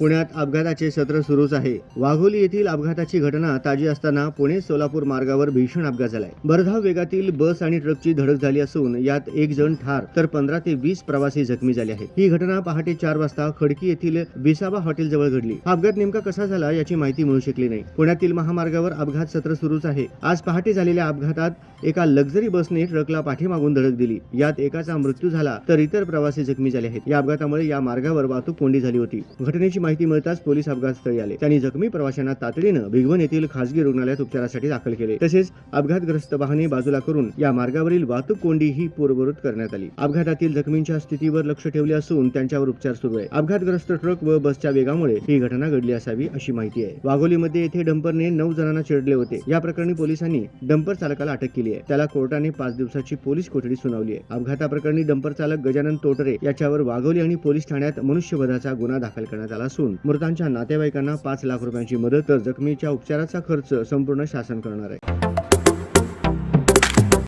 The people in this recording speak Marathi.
पुण्यात अपघाताचे सत्र सुरूच आहे. वाघोली येथील अपघाताची घटना ताजी असताना पुणे सोलापूर मार्गावर भीषण अपघात झालाय. भरधाव वेगातील बस आणि ट्रकची धडक झाली असून यात एक जण ठार तर पंधरा ते वीस प्रवासी जखमी झाले आहेत. ही घटना पहाटे चार वाजता खडकी येथील बिसाबा हॉटेल जवळ घडली. हा अपघात नेमका कसा झाला याची माहिती मिळू शकली नाही. पुण्यातील महामार्गावर अपघात सत्र सुरूच आहे. आज पहाटे झालेल्या अपघातात एका लक्झरी बसने ट्रकला पाठीमागून धडक दिली. यात एकाचा मृत्यू झाला तर इतर प्रवासी जखमी झाले आहेत. या अपघातामुळे या मार्गावर वाहतूक कोंडी झाली होती. घटनेची माहिती मिळताच पोलीस अपघातस्थळी आले. त्यांनी जखमी प्रवाशांना तातडीनं भिगवण येथील खासगी रुग्णालयात उपचारासाठी दाखल केले. तसेच अपघातग्रस्त वाहने बाजूला करून या मार्गावरील वाहतूक कोंडी ही पूर्ववृत करण्यात आली. अपघातातील जखमींच्या स्थितीवर लक्ष ठेवले असून त्यांच्यावर उपचार सुरू आहे. अपघातग्रस्त ट्रक व बसच्या वेगामुळे ही घटना घडली असावी अशी माहिती आहे. वाघोलीमध्ये येथे डंपरने नऊ जणांना चिरडले होते. या प्रकरणी पोलिसांनी डंपर चालकाला अटक केली आहे. त्याला कोर्टाने पाच दिवसाची पोलीस कोठडी सुनावली आहे. अपघाताप्रकरणी डंपर चालक गजानन तोटरे याच्यावर वाघोली आणि पोलीस ठाण्यात मनुष्यवधाचा गुन्हा दाखल करण्यात आला असून मृतांच्या नातेवाईकांना पाच लाख रुपयांची मदत तर जखमीच्या उपचाराचा खर्च संपूर्ण शासन करणार आहे.